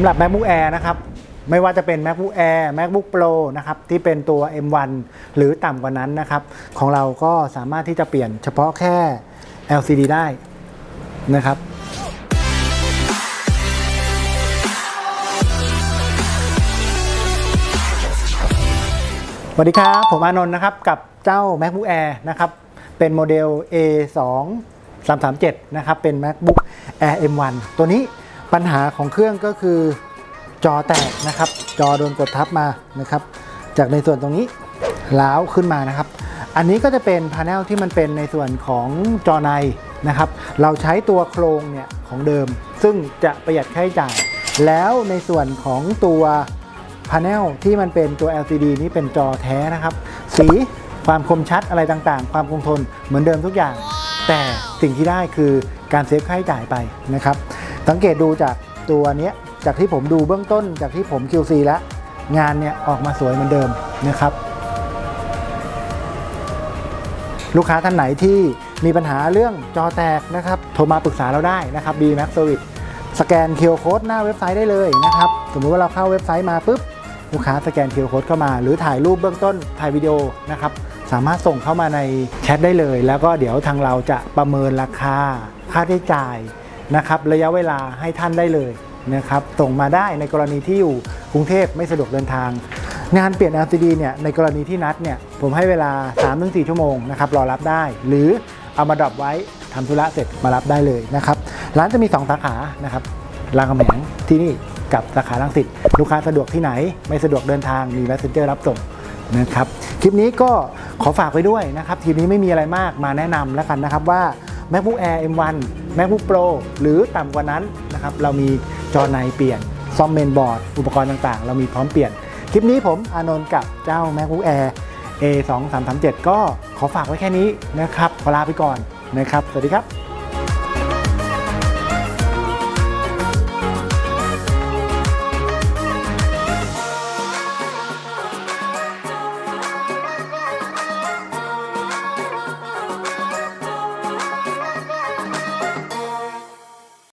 ำหรับ MacBook Air นะครับไม่ว่าจะเป็น MacBook Air MacBook Pro นะครับที่เป็นตัว M1 หรือต่ำกว่านั้นนะครับ ของเราก็สามารถที่จะเปลี่ยนเฉพาะแค่ LCD ได้นะครับสวัสดีครับ ผมอานนท์นะครับ กับเจ้า MacBook Air นะครับ เป็นโมเดล A2 337นะครับ เป็น MacBook Air M1 ตัวนี้ ปัญหาของเครื่องก็คือจอแตกนะครับ จอโดนกดทับมานะครับ จากในส่วนตรงนี้ล้าวขึ้นมานะครับ อันนี้ก็จะเป็นพาเนลที่มันเป็นในส่วนของจอในนะครับ เราใช้ตัวโครงเนี่ยของเดิม ซึ่งจะประหยัดค่าใช้จ่าย แล้วในส่วนของตัวพาเนลที่มันเป็นตัว LCD นี่เป็นจอแท้นะครับ สีความคมชัดอะไรต่างๆ ความคงทนเหมือนเดิมทุกอย่าง แต่สิ่งที่ได้คือการเซฟค่าใช้จ่ายไปนะครับ สังเกตดูจากตัวนี้จากที่ผมดูเบื้องต้นจากที่ผม QC แล้วงานเนี่ยออกมาสวยเหมือนเดิมนะครับ ลูกค้าท่านไหนที่มีปัญหาเรื่องจอแตกนะครับ โทรมาปรึกษาเราได้นะครับ B Max Service สแกน QR Code หน้าเว็บไซต์ได้เลยนะครับ สมมติว่าเราเข้าเว็บไซต์มาปุ๊บลูกค้าสแกน QR Code เข้ามา หรือถ่ายรูปเบื้องต้นถ่ายวิดีโอนะครับสามารถส่งเข้ามาในแชทได้เลย แล้วก็เดี๋ยวทางเราจะประเมินราคา ค่าใช้จ่าย นะครับระยะเวลาให้ท่านได้เลยนะครับส่งมาได้ในกรณีที่อยู่กรุงเทพไม่สะดวกเดินทาง งานเปลี่ยน LCD เนี่ยในกรณีที่นัดเนี่ยผมให้เวลา 3-4 ชั่วโมงนะครับรอรับได้ หรือเอามาดรอปไว้ทำธุระเสร็จมารับได้เลยนะครับร้านจะมี 2 สาขานะครับรามคำแหงที่นี่กับสาขาลังสิตลูกค้าสะดวกที่ไหน ไม่สะดวกเดินทางมี Messenger รับส่งนะครับคลิปนี้ก็ขอฝากไว้ด้วยนะครับทีนี้ไม่มีอะไรมากมาแนะนำแล้วกันนะครับว่า MacBook Air M1 MacBook Pro หรือต่ำกว่านั้นนะครับเรามีจอในเปลี่ยนซ่อมเมนบอร์ด อุปกรณ์ต่างๆ เรามีพร้อมเปลี่ยน คลิปนี้ผมอานนท์กับเจ้า MacBook Air A 2 3 3 7 ก็ขอฝากไว้แค่นี้นะครับ ขอลาไปก่อนนะครับ สวัสดีครับ